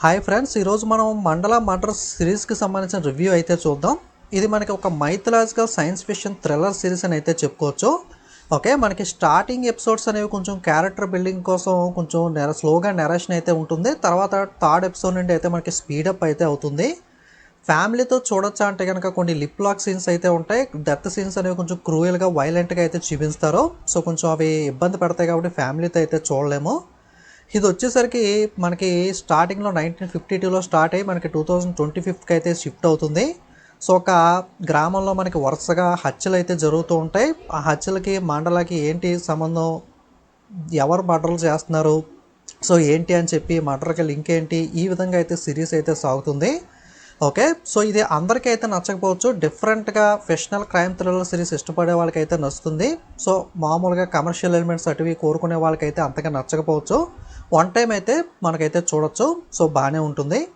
Hi friends ఈరోజు మనం మండల మర్డర్ సిరీస్కి సంబంధించిన రివ్యూ అయితే చూద్దాం. ఇది మనకి ఒక mythological science fiction thriller series అని అయితే చెప్పుకోవచ్చు. ఓకే మనకి స్టార్టింగ్ ఎపిసోడ్స్ అనేవి కొంచెం క్యారెక్టర్ బిల్డింగ్ కోసం కొంచెం నెర స్లోగా నెరేషన్ అయితే ఉంటుంది. తర్వాత థర్డ్ ఎపిసోడ్ నుండి అయితే మనకి స్పీడప్ అయితే అవుతుంది. ఫ్యామిలీతో చూడొచ్చా అంటే కనుక కొన్ని లిప్ లాక్ సీన్స్ అయితే ఉంటాయి. డెత్ సీన్స్ అనేవి కొంచెం క్రూయల్గా వైలెంట్గా అయితే చూపిస్తారు. సో కొంచెం అవి ఇబ్బంది పడతాయి కాబట్టి ఫ్యామిలీతో అయితే చూడలేము. ఇది వచ్చేసరికి మనకి స్టార్టింగ్లో నైన్టీన్ ఫిఫ్టీ టూలో స్టార్ట్ అయ్యి మనకి టూ థౌజండ్ ట్వంటీ ఫిఫ్త్కి అయితే షిఫ్ట్ అవుతుంది. సో ఒక గ్రామంలో మనకి వరుసగా హత్యలు అయితే జరుగుతూ ఉంటాయి. ఆ హత్యలకి మండలకి ఏంటి సంబంధం? ఎవరు మర్డర్లు చేస్తున్నారు? సో ఏంటి అని చెప్పి మర్డర్కి లింక్ ఏంటి? ఈ విధంగా అయితే సిరీస్ అయితే సాగుతుంది. ఓకే? సో ఇది అందరికీ అయితే నచ్చకపోవచ్చు. డిఫరెంట్గా ఫిక్షనల్ క్రైమ్ థ్రిల్లర్ సిరీస్ ఇష్టపడే వాళ్ళకైతే నచ్చుతుంది. సో మామూలుగా కమర్షియల్ ఎలిమెంట్స్ అటువి కోరుకునే వాళ్ళకైతే అంతగా నచ్చకపోవచ్చు. వన్ టైం అయితే మనకైతే చూడొచ్చు. సో బాగానే ఉంటుంది.